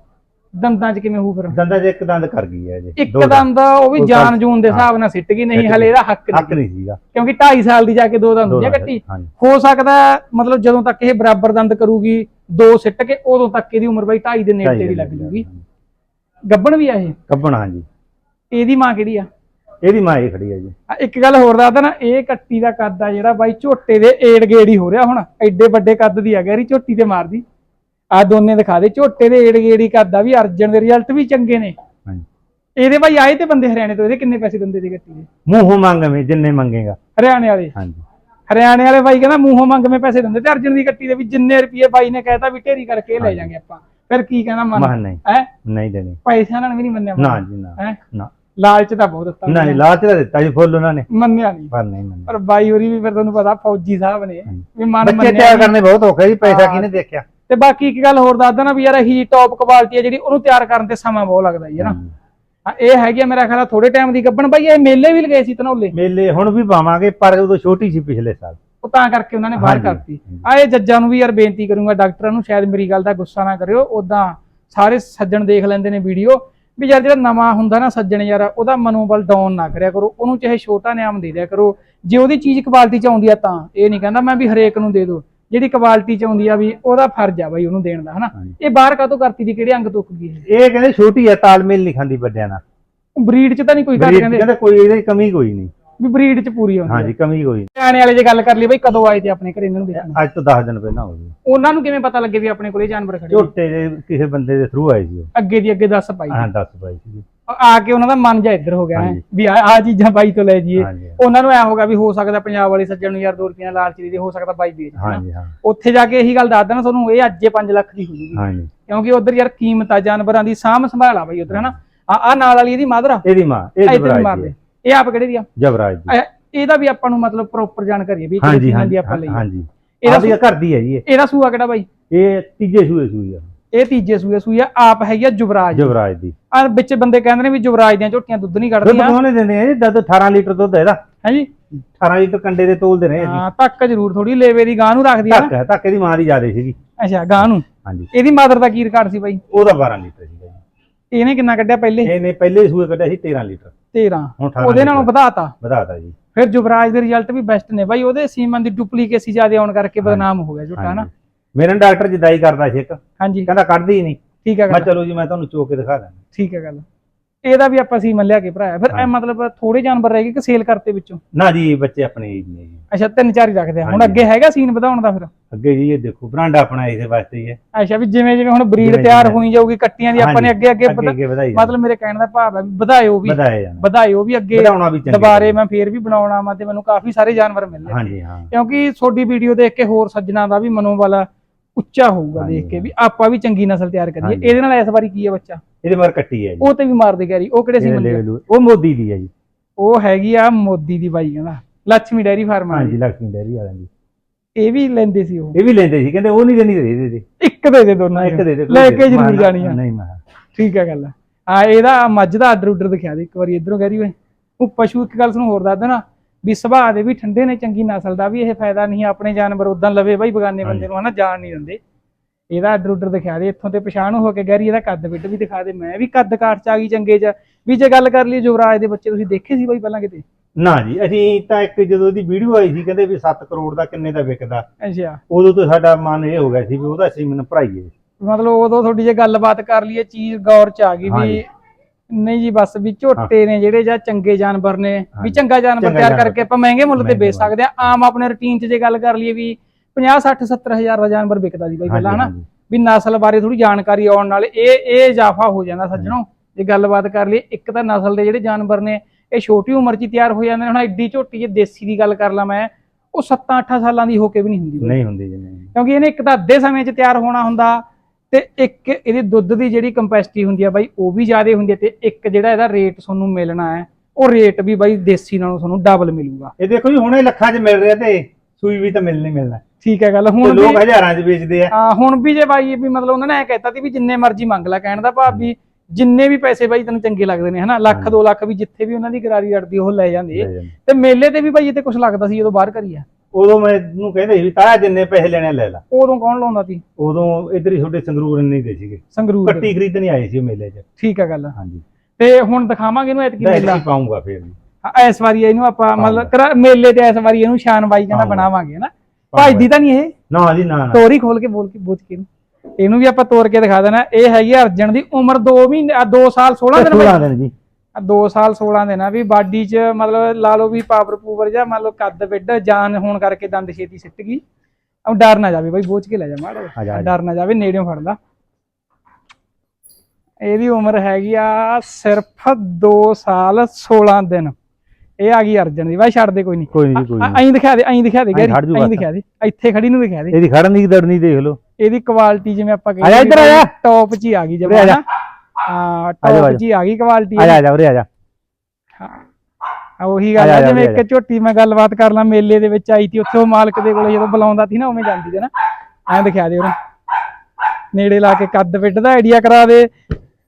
ਦੰਦਾਂ 'ਚ ਕਿਵੇਂ ਹੋਊ ਫਿਰ? ਦੰਦਾਂ 'ਚ ਇੱਕ ਦੰਦ ਕਰ ਗਈ ਹੈ ਜੀ ਇੱਕ ਦੰਦ। ਉਹ ਵੀ ਜਾਨ ਜੂਨ ਦੇ। ਹਿਸਾਬ ਨਾਲ ਸਿੱਟ ਗਈ ਨਹੀਂ ਹਲੇ। ਇਹਦਾ ਹੱਕ ਹੱਕ ਨਹੀਂ ਸੀਗਾ। ਕਿਉਂਕਿ 2.5 ਸਾਲ ਦੀ ਜਾ ਕੇ ਦੋ ਦੰਦ ਹੁੰਦੀ ਆ ਕੱਟੀ। ਹੋ ਸਕਦਾ ਮਤਲਬ ਜਦੋਂ ਤੱਕ ਇਹ ਬਰਾਬਰ ਦੰਦ ਕਰੂਗੀ ਦੋ ਸਿੱਟ ਕੇ ਉਦੋਂ ਤੱਕ ਇਹਦੀ ਉਮਰ ਬਾਈ 2.5 ਦੇ ਨੇੜੇ ਦਿਨ ਲੱਗ ਜੂਗੀ। ਗੱਬਣ ਵੀ ਆ ਇਹ? ਕੱਬਣ ਹਾਂਜੀ। ਇਹਦੀ ਮਾਂ ਕਿਹੜੀ ਆ? ਇਹਦੀ ਮਾਂ ਇਹ ਖੜੀ ਹੈ ਜੀ। ਆ ਇੱਕ ਗੱਲ ਹੋਰ ਦੱਸਦਾ ਨਾ ਇਹ ਕੱਟੀ ਦਾ ਕੱਦ ਆ ਜਿਹੜਾ ਬਾਈ ਝੋਟੇ ਦੇ ਏੜ ਗੇੜ ਹੀ ਹੋ ਰਿਹਾ ਹੁਣ। ਐਡੇ ਵੱਡੇ ਕੱਦ ਦੀ ਆ ਗੈਰੀ ਝੋਟੀ ਤੇ ਮਾਰਦੀ। ਆ ਦੋਨੇ ਦਿਖਾ ਦੇ ਝੋਟੇ ਦੇ ਏੜ ਗੇੜ ਆ ਵੀ ਅਰਜਨ ਦੇ ਰਿਜ਼ਲਟ ਵੀ ਚੰਗੇ ਨੇ। ਹਾਂਜੀ। ਇਹਦੇ ਬਾਈ ਆਏ ਤੇ ਬੰਦੇ ਹਰਿਆਣੇ ਤੋਂ ਇਹਦੇ ਕਿੰਨੇ ਪੈਸੇ ਦਿੰਦੇ ਦੀ ਕੱਟੀ ਦੇ ਮੂੰਹੋਂ ਮੰਗਵੇਂ ਜਿੰਨੇ ਮੰਗੇਗਾ। ਹਰਿਆਣੇ ਵਾਲੇ? ਹਾਂਜੀ। ਹਰਿਆਣੇ ਵਾਲੇ ਬਾਈ ਕਹਿੰਦਾ ਮੂੰਹੋਂ ਮੰਗਵੇਂ ਪੈਸੇ ਦਿੰਦੇ ਤੇ ਅਰਜਨ ਦੀ ਕੱਟੀ ਦੇ ਵੀ ਜਿੰਨੇ ਰੁਪਏ ਬਾਈ ਨੇ ਕਹਿਤਾ ਵੀ ਢੇਰੀ ਕਰਕੇ ਲੈ ਜਾਾਂਗੇ ਆਪਾਂ। ਫਿਰ ਕੀ ਕਹਿੰਦਾ ਮਨ? ਨਹੀਂ। ਹੈ? ਨਹੀਂ ਦੇਣੀ। ਪੈਸਿਆਂ ਨਾਲ ਵੀ ਨਹੀਂ ਮੰਨਿਆ ਨਾ ਜੀ ਨਾ। ਹੈ? ਨਾ। ਲਾਲਚ ਤਾਂ ਬਹੁਤ ਦਿੱਤਾ ਨਹੀਂ ਲਾਚ ਦਾ ਦਿੱਤਾ ਜੀ ਫੁੱਲ ਉਹਨਾਂ ਨੇ। ਮੰਨਿਆ ਨਹੀਂ। ਪਰ ਨਹੀਂ ਮੰਨਿਆ। ਪਰ ਬਾਈ ਹੋਰੀ ਵੀ ਫਿਰ ਤੁਹਾਨੂੰ ਪਤਾ ਫੌਜੀ ਸਾਹਿਬ ਨੇ ਵੀ ਮਨ ਬੱਚੇ ਮੰਨਿਆ ਤਿਆਰ ਨੀ। ਕਰਨੇ ਬਹੁਤ ਔਖੇ ਜੀ ਪੈਸਾ। ਕਿਹਨੇ ਦੇਖਿਆ? ਤੇ ਬਾਕੀ ਇੱਕ ਗੱਲ ਹੋਰ ਦੱਸ ਦੇਣਾ ਵੀ ਯਾਰ ਹੀ ਟੌਪ ਕੁਆਲਿਟੀ ਹੈ ਜਿਹੜੀ ਉਹਨੂੰ ਤਿਆਰ ਕਰਨ ਤੇ ਸਮਾਂ ਬਹੁਤ ਲੱਗਦਾ ਜੀ ਹੈ ਨਾ? ਹਮ। ਹਾਂ, ਇਹ ਹੈਗੀ ਆ ਮੇਰਾ ਖਿਆਲ ਥੋੜੇ ਟਾਈਮ ਦੀ ਗੱਬਣ। ਬਾਈ ਇਹ ਮੇਲੇ ਵੀ ਲਗਾਏ ਸੀ ਧਨੌਲੇ ਮੇਲੇ ਹੁਣ ਵੀ ਪਾਵਾਂਗੇ ਪਰ ਉਦੋਂ ਛੋਟੀ ਸੀ ਪਿਛਲੇ ਸਾਲ। ਉਹ ਤਾਂ ਕਰਕੇ ਉਹਨਾਂ ਨੇ ਬਾਹਰ ਕਰਤੀ। ਆ ਇਹ ਜੱਜਾਂ ਨੂੰ ਵੀ ਯਾਰ ਬੇਨਤੀ ਕਰੂੰਗਾ ਡਾਕਟਰਾਂ ਨੂੰ ਸ਼ਾਇਦ ਮੇਰੀ ਗੱਲ ਦਾ ਗੁੱਸਾ ਨਾ ਕਰਿਓ। ਉਦਾਂ ਸਾਰੇ ਸੱਜਣ ਦੇਖ ਲੈਂਦੇ ਨੇ ਵੀਡੀਓ ਵੀ ਯਾਰ ਜਿਹੜਾ ਨਵਾਂ ਹੁੰਦਾ ਨਾ ਸੱਜਣ ਯਾਰ ਉਹਦਾ ਮਨੋਬਲ ਡਾਊਨ ਨਾ ਕਰਿਆ ਕਰੋ। ਉਹਨੂੰ ਚਾਹੇ ਛੋਟਾ ਨਿਆਮ ਦੇ ਦਿਆ ਕਰੋ। ਜੇ ਉਹਦੀ ਚੀਜ਼ ਕੁਆਲਿਟੀ ਚ ਆਉਂਦੀ ਆ ਤਾਂ। ਇਹ ਨਹੀਂ ਕਹਿੰਦਾ ਮੈਂ ਵੀ ਹਰੇਕ ਨੂੰ ਦੇ ਦੋ। ਜਿਹੜੀ ਕੁਆਲਿਟੀ ਚ ਆਉਂਦੀ ਆ ਵੀ ਉਹਦਾ ਫਰਜ਼ ਆ ਬਾਈ ਉਹਨੂੰ ਦੇਣ ਦਾ ਹਨਾ। ਇਹ ਬਾਹਰ ਕਾਤੋਂ ਕਰਤੀ ਦੀ ਕਿਹੜੇ ਅੰਗ ਤੁੱਕ ਗਈ ਇਹ? ਕਹਿੰਦੇ ਛੋਟੀ ਹੈ ਤਾਲਮੇਲ ਨਹੀਂ ਖਾਂਦੀ ਵੱਡਿਆਂ ਨਾਲ। ਬਰੀਡ ਚ ਤਾਂ ਨਹੀਂ ਕੋਈ ਘੱਟ ਕਹਿੰਦੇ? ਕਹਿੰਦੇ ਕੋਈ ਇਹਦੀ ਕਮੀ ਕੋਈ ਨਹੀਂ। ਵੀ ਬਰੀਡ ਚ ਪੂਰੀ ਆਉਂਦੀ ਹਾਂਜੀ ਕਮੀ ਕੋਈ ਨਹੀਂ। ਆਣੇ ਵਾਲੇ ਜੇ ਗੱਲ ਕਰ ਲਈ ਬਈ ਕਦੋਂ ਆਏ ਤੇ ਆਪਣੇ ਘਰੇ ਇਹਨਾਂ ਨੂੰ ਦੇਖਣ? ਅੱਜ ਤੋਂ 10 ਦਿਨ ਪਹਿਲਾਂ ਹੋ ਗਏ। ਉਹਨਾਂ ਨੂੰ ਕਿਵੇਂ ਪਤਾ ਲੱਗੇ ਵੀ ਆਪਣੇ ਕੋਲੇ ਜਾਨਵਰ ਖੜੇ? ਝੋਟੇ ਦੇ ਕਿਸੇ ਬੰਦੇ ਦੇ ਥਰੂ ਆਏ ਸੀ ਅੱਗੇ ਦੀ ਅੱਗੇ ਦੱਸ ਪਾਈ ਹਾਂ 10 ਪਾਈ ਸੀ। ਆ ਕੇ ਉਹਨਾਂ ਦਾ ਮਨ ਜਾ ਇੱਧਰ ਹੋ ਗਿਆ ਹੈ। ਵੀ ਆ ਆ ਚੀਜ਼ਾਂ ਬਾਈ ਤੋਂ ਲੈ ਜੀਏ ਉਹਨਾਂ ਨੂੰ ਐ ਹੋਗਾ ਵੀ ਹੋ ਸਕਦਾ ਪੰਜਾਬ ਵਾਲੇ ਸੱਜਣ ਨੂੰ ਯਾਰ 2 ਰੁਪਏ ਲਾਲਚ ਦੇ ਦੇ ਹੋ ਸਕਦਾ ਬਾਈ ਵੇਚ ਹਾਂ। ਉੱਥੇ ਜਾ ਕੇ ਇਹੀ ਗੱਲ ਦੱਸ ਦੇਣਾ ਤੁਹਾਨੂੰ ਇਹ ਅੱਜੇ 5 ਲੱਖ ਦੀ ਹੋ ਜੂਗੀ ਹਾਂਜੀ। ਕਿਉਂਕਿ ਉਧਰ ਯਾਰ ਕੀਮਤ ਆ ਜਾਨਵਰਾਂ ਦੀ ਸਾਂਭ ਸੰਭਾਲ ਆ ਬਾਈ ਉਧਰ ਹਨਾ? ਆ ਆ ਨਾਲ ਵਾਲੀ ਇਹਦੀ ਮਾਦਰ। ਆ ਇਹਦੀ ਮਾਂ ਇਹ ਦੀ ਹੈ। ਇਹ ਆਪ ਕਿਹੜੇ ਦੀ ਆ? ਜਵਰਾਜ ਦੀ। ਇਹ- ਇਹਦਾ ਵੀ ਆਪਾਂ ਨੂੰ ਮਤਲਬ ਪ੍ਰੋਪਰ ਜਾਣਕਾਰੀ ਹੈ ਵੀ ਕਿਹੜੀ ਦੀ ਆਪਾਂ ਲਈ। ਹਾਂਜੀ। ਇਹਦਾ ਘਰ ਦੀ ਹੈ ਜੀ ਇਹ। ਇਹਦਾ ਸੂਆ ਕਿਹੜਾ ਬਾਈ? ਇਹ ਤੀਜੇ ਸੂਏ ਸੂਈ ਆ। ਇਹ ਤੀਜੇ ਸੂਏ ਸੂਈ ਆ ਆਪ ਹੈਗੀ ਆ ਜੁਵਰਾਜ। ਜਵਰਾਜ ਦੀ। ਆ ਵਿੱਚ ਬੰਦੇ ਕਹਿੰਦੇ ਨੇ ਵੀ ਜੁਵਰਾਜ ਦੀਆਂ ਝੋਟੀਆਂ ਦੁੱਧ ਨਹੀਂ ਦੁੱਧ ਕੱਢਦੀਆਂ। ਕੋਨੇ ਦਿੰਦੇ ਆ ਜੀ ਦੁੱਧ 18 ਲੀਟਰ ਦੁੱਧ ਇਹਦਾ। ਹੈ ਜੀ 18 ਲੀਟਰ ਕੰਡੇ ਦੇ ਤੋਲਦੇ ਨੇ ਹਾਂ ਤੱਕ ਜ਼ਰੂਰ ਥੋੜੀ ਲੇਵੇ ਦੀ ਗਾਂ ਨੂੰ ਰੱਖਦੀ ਆ। ਧੱਕ ਹੈ ਧੱਕ ਇਹਦੀ ਮਾਂ ਦੀ ਜ਼ਿਆਦੇ ਸੀਗੀ। ਅੱਛਾ ਗਾਂ ਨੂੰ? ਹਾਂਜੀ। ਇਹਦੀ ਮਾਦਰ ਦਾ ਕੀ ਰਿਕਾਰਡ ਸੀ ਬਾਈ? ਉਹਦਾ 12 ਲੀਟਰ ਸੀਗਾ ਜੀ। ਇਹਨੇ ਕਿੰਨਾ ਕੱਢਿਆ ਪਹਿਲੇ? ਇਹਨੇ ਪਹਿਲੇ ਸੂਏ ਕੱਢਿਆ ਸੀ 13 ਲੀਟਰ। 13 ਹੁਣ 18 ਉਹਦੇ ਨਾਲੋਂ। ਵਧਾਤਾ। ਵਧਾਤਾ ਜੀ। ਫਿਰ ਜੁਵਰਾਜ ਦੇ ਰਿਜ਼ਲਟ ਵੀ ਬੈਸਟ ਨੇ ਬਾਈ। ਉਹਦੇ ਸੀਮਨ ਦੀ ਡੁਪਲੀਕੇਸੀ ਜ਼ਿਆਦਾ ਆਉਣ ਕਰਕੇ ਬਦਨਾਮ ਹੋ ਗਿਆ ਝੋਟਾ ਨਾ ਹਾਂਜੀ। ਮੇਰੇ ਡਾਕਟਰ ਜਿਦਾਈ ਕਰਦਾ ਇੱਕ। ਹਾਂਜੀ। ਕਹਿੰਦਾ ਕੱਢਦੀ ਨਹੀਂ। ਠੀਕ ਹੈ ਮੈਂ ਗੱਲ। ਚਲੋ ਜੀ ਮੈਂ ਤੁਹਾਨੂੰ ਚੋ ਕੇ ਦਿਖਾ ਦਾਂ ਠੀਕ ਹੈ ਗੱਲ। ਇਹਦਾ ਵੀ ਆਪਾਂ ਸੀਮਨ ਲਿਆ ਕੇ ਭਰਾਇਆ। ਫਿਰ ਇਹ ਹਾਂਜੀ। ਮਤਲਬ ਥੋੜੇ ਜਾਨਵਰ ਰਹਿ ਗਏ ਕਿ ਸੇਲ ਕਰਤੇ ਵਿੱਚੋਂ? ਨਾ ਜੀ ਬੱਚੇ ਆਪਣੇ ਏਜ ਨੇ ਜੀ ਅੱਛਾ ਤਿੰਨ ਚਾਰ ਹੀ ਰੱਖਦੇ ਆ। ਹੁਣ ਹਾਂਜੀ। ਅੱਗੇ ਹੈਗਾ ਸੀਨ ਵਧਾਉਣ ਦਾ ਫਿਰ? ਅੱਗੇ ਜੀ ਇਹ ਦੇਖੋ ਬਰਾਂਡਾ ਆਪਣਾ ਇਸੇ ਵਾਸਤੇ ਹੀ ਹੈ। ਅੱਛਾ ਵੀ ਜਿਵੇਂ ਜਿਵੇਂ ਹੁਣ ਬਰੀਡ ਜਿਵੇਂ ਤਿਆਰ ਜਿਵੇਂ। ਹੋਈ ਜਾਊਗੀ ਕੱਟੀਆਂ ਦੀ ਆਪਾਂ ਨੇ ਅੱਗੇ ਅੱਗੇ ਅੱਗੇ ਵਧਾ- ਅੱਗੇ ਵਧਾਈ ਮਤਲਬ ਮੇਰੇ ਕਹਿਣ ਦਾ ਭਾਵ ਹੈ ਵੀ ਵਧਾਇਓ ਵੀ। ਵਧਾਇਆ ਜਾਣਾ। ਵਧਾਇਓ ਵੀ ਅੱਗੇ। ਵਧਾਉਣਾ ਵੀ ਚੰਗਾ ਦੁਬਾਰੇ ਮੈਂ ਫੇਰ ਵੀ ਬਣਾਉਣਾ ਵਾ ਤੇ ਮੈਨੂੰ ਕਾਫੀ ਸਾਰੇ ਜਾਨਵਰ ਮਿਲ। ਰਹੇ ਹਾਂਜੀ ਹਾਂ। ਕਿਉਂਕਿ ਤੁਹਾਡੀ ਵੀਡੀਓ ਦੇਖ ਕੇ ਹੋਰ ਸੱਜਣਾ ਦਾ ਵੀ ਮਨੋਬਲ ਉੱਚਾ ਹੋਊਗਾ ਦੇਖ ਕੇ ਵੀ ਆਪਾਂ ਵੀ ਚੰਗੀ ਨਸਲ ਤਿਆਰ ਕਰੀਏ। ਇਹਦੇ ਨਾਲ ਇਸ ਵਾਰੀ ਕੀ ਹੈ ਬੱਚਾ? ਇਹਦੇ ਮਰ ਕੱਟੀ ਹੈ ਜੀ। ਉਹ ਤੇ ਵੀ ਮਾਰ ਗੈਰੀ ਉਹ ਕਿਹੜੇ ਸੀ ਮੰਡੀ ਉਹ ਮੋਦੀ ਦੀ ਹੈ ਜੀ। ਉਹ ਹੈਗੀ ਆ ਮੋਦੀ ਦੀ ਬਾਈ ਕਹਿੰਦਾ। ਲక్ష్ਮੀ ਡੈਰੀ ਫਾਰਮ ਆ ਜੀ ਲక్ష్ਮੀ ਡੈਰੀ ਵਾਲਿਆਂ ਦੀ। ਇਹ ਵੀ ਲੈਂਦੇ ਸੀ ਉਹ। ਇਹ ਵੀ ਲੈਂਦੇ ਸੀ। ਕਹਿੰਦੇ ਉਹ ਨਹੀਂ ਦੇਣੀ ਦੇ ਦੇ ਇੱਕ ਦੇ ਦੇ ਦੋਨਾਂ ਇੱਕ ਦੇ ਦੇ ਲੈ ਕੇ ਜ਼ਰੂਰ ਜਾਣੀ ਆ। ਨਹੀਂ ਮੈਂ ਠੀਕ ਹੈ ਗੱਲ ਆ। ਇਹਦਾ ਮੱਝ ਦਾ ਆਰਡਰ ਆਰਡਰ ਦਿਖਾ ਦੇ ਇੱਕ ਵਾਰੀ ਇਧਰੋਂ ਗੈਰੀ ਓਏ। ਉਹ ਪਸ਼ੂ ਇੱਕ ਗੱਲ ਤੁਹਾਨੂੰ ਹੋਰ ਦੱਸ ਦੇਣਾ। ਵੀ ਸੁਭਾਅ ਦੇ ਵੀ ਠੰਡੇ ਨੇ ਚੰਗੀ ਨਸਲ ਦਾ ਵੀ ਇਹ ਫਾਇਦਾ ਨਹੀਂ ਆਪਣੇ ਜਾਨਵਰ ਉਦਾਂ ਲਵੇ ਬਾਈ ਬਗਾਨੇ ਬੰਦੇ ਨੂੰ ਹਨਾ ਜਾਣ ਨਹੀਂ ਦਿੰਦੇ। ਇਹਦਾ ਆਰਡਰ ਉਡਰ ਦਿਖਾ ਦੇ ਇੱਥੋਂ ਤੇ ਪਛਾਣ ਹੋ ਕੇ ਗਹਿਰੀ ਇਹਦਾ ਕੱਦ ਵਿੱਡ ਵੀ ਦਿਖਾ ਦੇ। ਮੈਂ ਵੀ ਕੱਦ ਕਾਠ ਚ ਆ ਗਈ ਚੰਗੇ ਚ। ਵੀ ਜੇ ਗੱਲ ਕਰ ਲਈ ਯੁਵਰਾਜ ਦੇ ਬੱਚੇ ਤੁਸੀਂ ਦੇਖੇ ਸੀ ਬਾਈ ਪਹਿਲਾਂ ਕਿਤੇ? ਨਾ ਜੀ ਅਸੀਂ ਤਾਂ ਇੱਕ ਜਦੋਂ ਦੀ ਵੀਡੀਓ ਆਈ ਸੀ ਕਹਿੰਦੇ ਵੀ 7 ਕਰੋੜ ਦਾ ਕਿੰਨੇ ਦਾ ਵਿਕਦਾ। ਅੱਛਾ। ਉਦੋਂ ਤੋਂ ਸਾਡਾ ਮਨ ਇਹ ਹੋ ਗਿਆ ਸੀ ਵੀ ਉਹਦਾ ਅਸੀਂ ਮੈਨੂੰ ਭਰਾਈਏ। ਮਤਲਬ ਉਦੋਂ ਤੁਹਾਡੀ ਜੇ ਗੱਲਬਾਤ ਕਰ ਲਈਏ ਚੀਜ਼ ਗੌਰ ਚ ਆ ਗਈ ਵੀ। ਨਹੀਂ ਜੀ ਬਸ ਵੀ ਝੋਟੇ ਨੇ ਜਿਹੜੇ ਜਾਂ ਚੰਗੇ ਜਾਨਵਰ ਨੇ। ਵੀ। ਚੰਗਾ ਜਾਨਵਰ ਤਿਆਰ। ਕਰਕੇ ਆਪਾਂ ਮਹਿੰਗੇ ਮੁੱਲ ਤੇ ਵੇਚ ਸਕਦੇ ਆ। ਆਮ ਆਪਣੇ ਰੁਟੀਨ 'ਚ ਜੇ ਗੱਲ ਕਰ ਲਈਏ ਵੀ 50 60 70 ਹਜ਼ਾਰ ਦਾ ਜਾਨਵਰ ਵਿਕਦਾ ਸੀ ਬਾਈ ਪਹਿਲਾਂ ਹਨਾ। ਵੀ ਨਸਲ ਬਾਰੇ ਥੋੜੀ ਜਾਣਕਾਰੀ ਆਉਣ ਨਾਲ ਇਹ ਇਹ ਇਜ਼ਾਫਾ ਹੋ ਜਾਂਦਾ ਸੱਜਣੋ। ਜੇ ਗੱਲਬਾਤ ਕਰ ਲਈਏ ਇੱਕ ਤਾਂ ਨਸਲ ਦੇ ਜਿਹੜੇ ਜਾਨਵਰ ਨੇ ਇਹ ਛੋਟੀ ਉਮਰ 'ਚ ਹੀ ਤਿਆਰ ਹੋ ਜਾਂਦੇ ਨੇ। ਹੁਣ ਐਡੀ ਝੋਟੀ ਜੇ ਦੇਸੀ ਦੀ ਗੱਲ ਕਰ ਲਾਂ ਮੈਂ ਉਹ 7-8 ਸਾਲਾਂ ਦੀ ਹੋ ਕੇ ਵੀ ਨਹੀਂ ਹੁੰਦੀ। ਨਹੀਂ ਹੁੰਦੀ ਜੀ ਨਹੀਂ। ਕਿਉਂਕਿ ਇਹਨੇ ਇੱਕ ਤਾਂ ਅੱਧੇ ਸਮੇਂ 'ਚ ਤਿਆਰ ਹੋਣਾ ਹੁੰਦਾ ਤੇ ਇੱਕ ਇਹਦੀ ਦੁੱਧ ਦੀ ਜਿਹੜੀ ਕੰਪੈਸਿਟੀ ਹੁੰਦੀ ਆ ਬਾਈ ਉਹ ਵੀ ਜ਼ਿਆਦਾ ਹੁੰਦੀ ਹੈ ਤੇ ਇੱਕ ਜਿਹੜਾ ਇਹਦਾ ਰੇਟ ਤੁਹਾਨੂੰ ਮਿਲਣਾ ਹੈ ਉਹ ਰੇਟ ਵੀ ਬਾਈ ਦੇਸੀ ਨਾਲੋਂ ਤੁਹਾਨੂੰ ਡਬਲ ਮਿਲੂਗਾ। ਇਹ ਦੇਖੋ ਜੀ ਹੁਣੇ ਲੱਖਾਂ 'ਚ ਮਿਲ ਰਿਹਾ ਤੇ ਸੂਈ ਵੀ ਤਾਂ ਮਿਲਣੀ ਮਿਲਣਾ। ਠੀਕ ਹੈ ਗੱਲ ਹੁਣ ਲੋਕ ਹਜ਼ਾਰਾਂ 'ਚ ਵੇਚਦੇ ਆ। ਹਾਂ, ਹੁਣ ਵੀ ਜੇ ਬਾਈ ਵੀ ਮਤਲਬ ਉਹਨਾਂ ਨੇ ਐ ਕਹਿਤਾ ਸੀ ਵੀ ਜਿੰਨੇ ਮਰਜ਼ੀ ਮੰਗ ਲੈ ਕਹਿਣ ਦਾ ਭਾਵ ਵੀ ਜਿੰਨੇ ਵੀ ਪੈਸੇ ਬਾਈ ਤੈਨੂੰ ਚੰਗੇ ਲੱਗਦੇ ਨੇ ਹਨਾ? ਲੱਖ 2 ਲੱਖ ਵੀ ਜਿੱਥੇ ਵੀ ਉਹਨਾਂ ਦੀ ਗਰਾਰੀ ਅੜਦੀ ਉਹ ਲੈ ਜਾਂਦੇ। ਤੇ ਮੇਲੇ ਤੇ ਵੀ ਬਾਈ ਇਹ ਤੇ ਕੁਝ ਲੱਗਦਾ ਸੀ ਜਦੋਂ ਬਾਹਰ ਕਰੀ ਆ ਉਦੋਂ ਮੈਂ ਇਹਨੂੰ ਕਹਿੰਦੇ ਸੀ ਵੀ ਤਾਇਆ ਜਿੰਨੇ ਪੈਸੇ ਲੈਣੇ ਆ ਲੈ ਲੈ। ਉਦੋਂ ਕੌਣ ਲਾਉਂਦਾ ਸੀ? ਉਦੋਂ ਇਧਰ ਹੀ ਤੁਹਾਡੇ ਸੰਗਰੂਰ ਨਹੀਂ ਦੇ ਸੀਗੇ। ਸੰਗਰੂਰ। ਦੇ। ਕੱਟੀ ਖਰੀਦਣੀ ਆਏ ਸੀ ਉਹ ਮੇਲੇ 'ਚ। ਠੀਕ ਹੈ ਗੱਲ। ਹਾਂਜੀ। ਤੇ ਹੁਣ ਦਿਖਾਵਾਂਗੇ ਇਹਨੂੰ ਐਤਕੀ ਮੇਲਾ। ਮੈਂ ਪਾਉਂਗਾ ਫੇਰ ਵੀ। ਹਾਂ, ਇਸ ਵਾਰੀ ਇਹਨੂੰ ਆਪਾਂ ਮਤਲਬ ਕਰਾ- ਮੇਲੇ ਤੇ ਇਸ ਵਾਰੀ ਇਹਨੂੰ ਸ਼ਾਨ ਬਾਈ ਕਹਿੰਦਾ ਹਾਂ। ਬਣਾਵਾਂਗੇ ਨਾ ਭਜਦੀ ਤਾਂ ਨਹੀਂ ਇਹ? ਨਾ ਜੀ ਨਾ ਨਾ। ਤੋਰੀ ਖੋਲ ਕੇ ਬੋਲ ਕੇ ਬੋਚ ਕੇ ਇਹਨੂੰ। ਇਹਨੂੰ ਵੀ ਆਪਾਂ ਤੋੜ ਕੇ ਦਿਖਾ ਦੇਣਾ। ਇਹ ਹੈਗੀ ਆ ਅਰਜਨ ਦੀ ਉਮਰ 2 ਮਹੀਨੇ 2 ਸਾਲ 16 ਦਿਨ ਸੋਲਾਂ ਬਾਈ ਦਿਨ ਜੀ। 2 ਸਾਲ 16 ਦਿਨ ਆ ਵੀ ਬਾਡੀ 'ਚ ਮਤਲਬ ਲਾ ਲਓ ਵੀ ਪਾਵਰ ਪੂਵਰ ਜਾਂ ਮੰਨ ਲਓ ਕੱਦ ਵਿੱਡ ਜਾਨ ਹੋਣ ਕਰਕੇ ਦੰਦ ਛੇਤੀ ਸਿੱਟ ਗਈ। ਉਹ ਡਰ ਨਾ ਜਾਵੇ ਬਾਈ ਬੋਚ ਕੇ ਲੈ ਜਾ ਮਾੜਾ ਆ ਆ। ਡਰ ਨਾ ਜਾਵੇ ਨੇੜਿਓਂ ਫੜ ਲਾ ਇਹਦੀ ਉਮਰ ਹੈਗੀ ਆ ਸਿਰਫ 2 ਸਾਲ 16 ਦਿਨ। ਇਹ ਆ ਗਈ ਅਰਜਨ ਦੀ। ਬਾਈ ਛੱਡ ਦੇ ਕੋਈ ਨਹੀਂ ਕੋਈ ਨਹੀਂ ਜੀ ਕੋਈ ਨਹੀਂ ਐਂ ਦਿਖਾ ਦੇ ਐਂ ਦਿਖਾ ਦੇ ਗੈਰੀ। ਐਂ। ਦਿਖਾ ਦੇ। ਇੱਥੇ ਖੜੀ ਨੂੰ ਦਿਖਾ ਦੇ। ਇਹਦੀ ਖੜਨ ਦੀ ਦੜਨੀ ਦੇਖ ਲਓ। ਇਹਦੀ ਕੁਆਲਿਟੀ ਜਿਵੇਂ ਆਪਾਂ ਆ ਜਾ ਇੱਧਰ ਆ ਜਾ। ਟੌਪ 'ਚ ਹੀ ਆ ਗਈ ਆ ਜਮਾ। ਹਾਂ ਟੌਪ ਜਾ। ਹੀ ਆ ਗਈ ਕੁਆਲਿਟੀ ਆ ਜਾ ਆ ਜਾ ਉਰੇ ਆ ਜਾ। ਹਾਂ। ਉਹੀ ਗੱਲ ਜਾ, ਜਿਵੇਂ ਇੱਕ ਝੋਟੀ ਮੈਂ ਗੱਲਬਾਤ ਕਰ ਲਾਂ ਮੇਲੇ ਦੇ ਵਿੱਚ ਆਈ ਸੀ ਉੱਥੇ ਉਹ ਮਾਲਕ ਦੇ ਕੋਲੇ ਜਦੋਂ ਬੁਲਾਉਂਦਾ ਸੀ ਨਾ ਉਵੇਂ ਜਾਂਦੀ ਸੀ ਨਾ। ਐਂ ਦਿਖਾ ਦੇ ਉਹਨੂੰ। ਨੇੜੇ ਲਾ ਕੇ ਕੱਦ ਵਿੱਡ ਦਾ ਆਈਡੀਆ ਕਰਾ ਦੇ।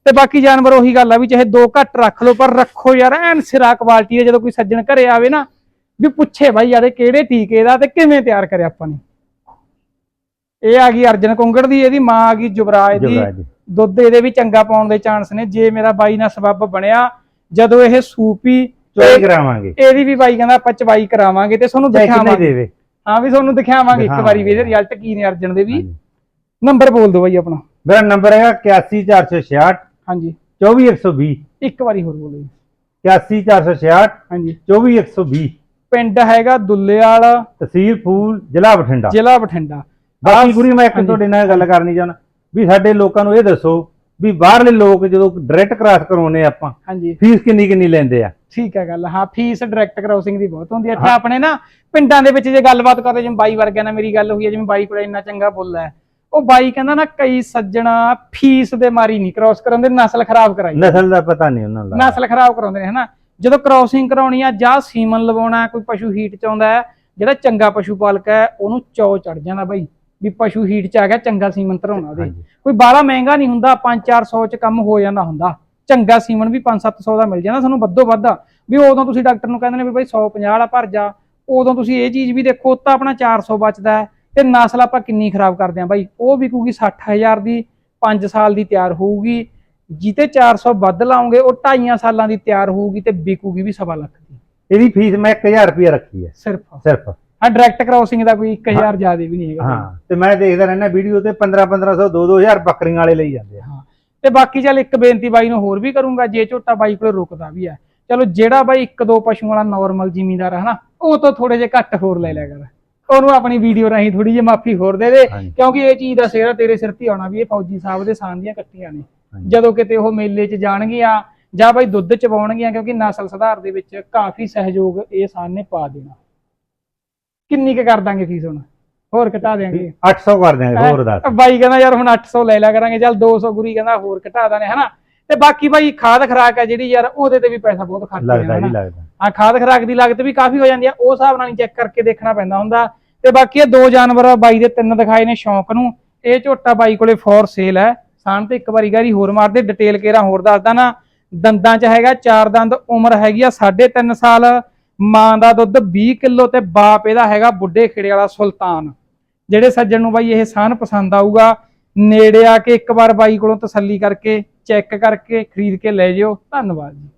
ਤੇ ਬਾਕੀ ਜਾਨਵਰ ਉਹੀ ਗੱਲ ਆ ਵੀ ਚਾਹੇ ਦੋ ਘੱਟ ਰੱਖ ਲਓ ਪਰ ਰੱਖੋ ਯਾਰ ਐਨ ਸਿਰਾ ਕੁਆਲਿਟੀ ਦੇ ਜਦੋਂ ਕੋਈ ਸੱਜਣ ਘਰੇ ਆਵੇ ਨਾ ਵੀ ਪੁੱਛੇ ਬਾਈ ਯਾਰ ਇਹ ਕਿਹੜੇ ਟੀਕੇ ਦਾ ਤੇ ਕਿਵੇਂ ਤਿਆਰ ਕਰਿਆ ਆਪਾਂ ਨੇ? ਇਹ ਆ ਗਈ ਅਰਜਨ ਕੁੰਗੜ ਦੀ ਇਹਦੀ ਮਾਂ ਆ ਗਈ ਜੁਬਰਾਜ ਦੀ। ਦੁੱਧ ਇਹਦੇ ਵੀ ਚੰਗਾ ਪਾਉਣ ਦੇ ਚਾਂਸ ਨੇ। ਜੇ ਮੇਰਾ ਬਾਈ ਨਾਲ ਸਬੱਬ ਬਣਿਆ ਜਦੋਂ ਇਹ ਸੂਪੀ ਚੋਈ ਕਰਾਵਾਂਗੇ। ਇਹਦੀ ਵੀ ਬਾਈ ਕਹਿੰਦਾ ਆਪਾਂ ਚਵਾਈ ਕਰਾਵਾਂਗੇ ਤੇ ਤੁਹਾਨੂੰ ਦਿਖਾਵਾਂਗੇ। ਹਾਂ ਵੀ ਤੁਹਾਨੂੰ ਦਿਖਾਵਾਂਗੇ ਇੱਕ ਵਾਰੀ ਵੀ ਇਹਦੇ। ਰਿਜ਼ਲਟ ਕੀ ਨੇ ਅਰਜਨ ਦੇ ਵੀ। ਨੰਬਰ ਬੋਲ ਦਿਓ ਬਾਈ ਆਪਣਾ। ਮੇਰਾ ਨੰਬਰ ਹੈਗਾ 81466 ਹਾਂਜੀ। 24120 ਇੱਕ ਵਾਰੀ ਹੋਰ ਬੋਲੋ ਜੀ। 81466 ਹਾਂਜੀ। 24120 ਪਿੰਡ ਹੈਗਾ ਦੁੱਲੇਵਾਲ। ਤਹਿਸੀਲ ਫੂਲ ਜ਼ਿਲ੍ਹਾ ਬਠਿੰਡਾ। ਜ਼ਿਲ੍ਹਾ ਬਠਿੰਡਾ। ਬਾਕੀ ਗੁਰੀ ਮੈਂ ਇੱਕ। ਤੁਹਾਡੇ ਨਾਲ ਗੱਲ ਕਰਨੀ ਚਾਹੁੰਦਾ। ਵੀ ਸਾਡੇ ਲੋਕਾਂ ਨੂੰ ਇਹ ਦੱਸੋ ਵੀ ਬਾਹਰਲੇ ਲੋਕ ਜਦੋਂ ਡਾਇਰੈਕਟ ਕ੍ਰਾਸ ਕਰਾਉਨੇ ਆਪਾਂ ਹਾਂਜੀ। ਫੀਸ ਕਿੰਨੀ ਕਿੰਨੀ ਲੈਂਦੇ ਆ? ਠੀਕ ਹੈ ਗੱਲ ਹਾਂ ਫੀਸ ਡਾਇਰੈਕਟ ਕਰਾਉਸਿੰਗ ਦੀ ਬਹੁਤ ਹੁੰਦੀ ਹੈ। ਇੱਥੇ ਆਪਣੇ ਨਾ ਪਿੰਡਾਂ ਦੇ ਵਿੱਚ ਜੇ ਗੱਲਬਾਤ ਕਰਦੇ ਜਿਵੇਂ ਬਾਈ ਵਰਗਿਆਂ ਨਾਲ ਮੇਰੀ ਗੱਲ ਹੋਈ ਹੈ ਜਿਵੇਂ ਬਾਈ ਕੋਲ ਇੰਨਾ ਚੰਗਾ ਬੁੱਲ ਹੈ ਉਹ ਬਾਈ ਕਹਿੰਦਾ ਨਾ ਕਈ ਸੱਜਣਾ ਫੀਸ ਦੇ ਮਾਰੀ ਨਹੀਂ ਕ੍ਰਾਸ ਕਰਨ ਦੇ ਨਸਲ ਖਰਾਬ ਕਰਾਈ। ਨਸਲ ਦਾ ਪਤਾ ਨਹੀਂ ਉਹਨਾਂ ਦਾ। ਨਸਲ ਖਰਾਬ ਕਰਾਉਂਦੇ ਨੇ ਹਨਾ? ਜਦੋਂ ਕ੍ਰਾਸਿੰਗ ਕਰਾਉਣੀ ਆ ਜਾਂ ਸੀਮਨ ਲਵਾਉਣਾ ਕੋਈ ਪਸ਼ੂ ਹੀਟ ਚ ਆਉਂਦਾ ਜਿਹੜਾ ਚੰਗਾ ਪਸ਼ੂ ਪਾਲਕ ਹੈ ਉਹਨੂੰ ਚੌ ਚੜ ਜਾਂਦਾ ਬਾਈ। ਵੀ ਪਸ਼ੂ ਹੀਟ ਚ ਆ ਗਿਆ ਚੰਗਾ ਸੀਮਨ ਧਰਾਉਣਾ ਉਹਦੇ। ਕੋਈ ਬਾਹਲਾ ਮਹਿੰਗਾ ਨਹੀਂ ਹੁੰਦਾ 5-400 ਚ ਕੰਮ ਹੋ ਜਾਂਦਾ ਹੁੰਦਾ। ਚੰਗਾ ਸੀਮਨ ਵੀ 5-700 ਦਾ ਮਿਲ ਜਾਂਦਾ ਤੁਹਾਨੂੰ ਵੱਧੋ ਵੱਧ ਵੀ ਉਦੋਂ ਤੁਸੀਂ ਡਾਕਟਰ ਨੂੰ ਕਹਿੰਦੇ ਨੇ ਵੀ ਬਾਈ 150 ਵਾਲਾ ਭਰ ਜਾ ਉਦੋਂ ਤੁਸੀਂ ਇਹ ਚੀਜ਼ ਵੀ ਦੇਖੋ ਤਾਂ ਆਪਣਾ 400 ਬਚਦਾ ਤੇ ਨਸਲ ਆਪਾਂ ਕਿੰਨੀ ਖਰਾਬ ਕਰਦੇ ਆ ਬਾਈ ਉਹ ਵਿਕੂਗੀ 60000 ਦੀ 5 ਸਾਲ ਦੀ ਤਿਆਰ ਹੋਊਗੀ ਜਿੱਤੇ 400 ਵੱਧ ਲਾਉਂਗੇ ਉਹ 2.5 ਸਾਲਾਂ ਦੀ ਤਿਆਰ ਹੋਊਗੀ ਤੇ ਵਿਕੂਗੀ ਵੀ ਸਵਾ ਲੱਖ ਦੀ। ਇਹਦੀ ਫੀਸ ਮੈਂ 1000 ਰੁਪਏ ਰੱਖੀ ਹੈ। ਸਿਰਫ। ਸਿਰਫ। ਹਾਂ ਡਾਇਰੈਕਟ ਕ੍ਰਾਸਿੰਗ ਦਾ ਕੋਈ 1000 ਜ਼ਿਆਦਾ ਵੀ ਨਹੀਂ ਹੈਗਾ। ਹਾਂ ਤੇ ਮੈਂ ਦੇਖਦਾ ਰਹਿਣਾ ਵੀਡੀਓ ਤੇ 15 1500 2 2000 ਬੱਕਰੀਆਂ ਵਾਲੇ ਲਈ ਜਾਂਦੇ ਆ। ਹਾਂ ਤੇ ਬਾਕੀ ਚੱਲ ਇੱਕ ਬੇਨਤੀ ਬਾਈ ਨੂੰ ਹੋਰ ਵੀ ਕਰੂੰਗਾ ਜੇ ਝੋਟਾ ਬਾਈ ਕੋਲ ਰੁਕਦਾ ਵੀ ਹੈ। ਚਲੋ ਜਿਹੜਾ ਬਾਈ ਇੱਕ ਦੋ ਪਸ਼ੂ ਵਾਲਾ ਨਾਰਮਲ ਜ਼ਿਮੀਂਦਾਰ ਹੈ ਨਾ ਉਹ ਤੋਂ ਥੋੜੇ ਜਿਹੇ ਘੱਟ ਹੋਰ ਲੈ ਲਿਆ ਕਰ। ਉਹਨੂੰ ਆਪਣੀ ਵੀਡੀਓ ਰਾਹੀਂ ਥੋੜੀ ਜਿਹੀ ਮਾਫੀ ਹੋਰ ਦੇ ਦੇ। ਕਿਉਂਕਿ ਇਹ ਚੀਜ਼ ਦਾ ਸਿਹਰਾ ਤੇਰੇ ਸਿਰ ਤੇ ਆਉਣਾ ਵੀ ਇਹ ਫੌਜੀ ਸਾਹਿਬ ਦੇ ਸਾਨ ਦੀਆਂ ਕੱਟੀਆਂ ਨੇ। ਜਦੋਂ ਕਿਤੇ ਉਹ ਮੇਲੇ 'ਚ ਜਾਣਗੀਆਂ ਜਾਂ ਬਾਈ ਦੁੱਧ ਚਵਾਉਣਗੀਆਂ ਕਿਉਂਕਿ ਨਸਲ ਸੁਧਾਰ ਦੇ ਵਿੱਚ ਕਾਫੀ ਸਹਿਯੋਗ ਇਹ ਸਾਨ ਨੇ ਪਾ ਦੇਣਾ। ਕਿੰਨੀ ਕੁ ਕਰ ਦਾਂਗੇ ਫੀਸ ਹੁਣ? ਹੋਰ ਘਟਾ ਦੇਾਂਗੇ 800 ਕਰ ਦਿਆਂਗੇ ਹੋਰ ਦੱਸ। ਬਾਈ ਕਹਿੰਦਾ ਯਾਰ ਹੁਣ 800 ਲੈ ਲਿਆ ਕਰਾਂਗੇ ਚੱਲ 200 ਗੁਰੀ ਕਹਿੰਦਾ ਹੋਰ ਘਟਾ ਦਾਂਗੇ ਹਨਾ? ਤੇ ਬਾਕੀ ਬਾਈ ਖਾਦ ਖਰਾਕ ਹੈ ਜਿਹੜੀ ਯਾਰ ਉਹਦੇ ਤੇ ਵੀ ਪੈਸਾ ਬਹੁਤ ਖਰਚ ਲੱਗਦਾ ਜੀ ਲੱਗਦਾ। ਆ ਖਾਦ ਖਰਾਕ ਦੀ ਲਾਗਤ ਵੀ ਕਾਫੀ ਹੋ ਜਾਂਦੀ ਆ ਉਹ ਹਿਸਾਬ ਨਾਲ ਹੀ ਚੈੱਕ ਕਰਕੇ ਦੇਖਣਾ ਪੈਂਦਾ ਹੁੰਦਾ। ਤੇ ਬਾਕੀ ਇਹ ਦੋ ਜਾਨਵਰ ਬਾਈ ਦੇ ਤਿੰਨ ਦਿਖਾਏ ਨੇ ਸ਼ੌਂਕ ਨੂੰ। ਇਹ ਝੋਟਾ ਬਾਈ ਕੋਲੇ ਫੋਰ ਸੇਲ ਹੈ। ਸਾਨ ਤੇ ਇੱਕ ਵਾਰੀ ਗਾਰੀ ਹੋਰ ਮਾਰਦੇ ਡਿਟੇਲ ਕੇਰਾ ਹੋਰ ਦੱਸਦਾ ਨਾ। ਦੰਦਾਂ 'ਚ ਹੈਗਾ ਚਾਰ ਦੰਦ ਉਮਰ ਹੈਗੀ ਆ 3.5 ਸਾਲ। ਮਾਂ ਦਾ ਦੁੱਧ 20 ਕਿਲੋ ਤੇ ਬਾਪ ਇਹਦਾ ਹੈਗਾ ਬੁੱਢੇ ਖੇੜੇ ਵਾਲਾ ਸੁਲਤਾਨ। ਜਿਹੜੇ ਸੱਜਣ ਨੂੰ ਬਾਈ ਇਹ ਸਾਨ ਪਸੰਦ ਆਊਗਾ, ਨੇੜੇ ਆ ਕੇ ਇੱਕ ਵਾਰ ਬਾਈ ਕੋਲੋਂ ਤਸੱਲੀ ਕਰਕੇ, ਚੈੱਕ ਕਰਕੇ ਖਰੀਦ ਕੇ ਲੈ ਜਿਓ। ਧੰਨਵਾਦ ਜੀ।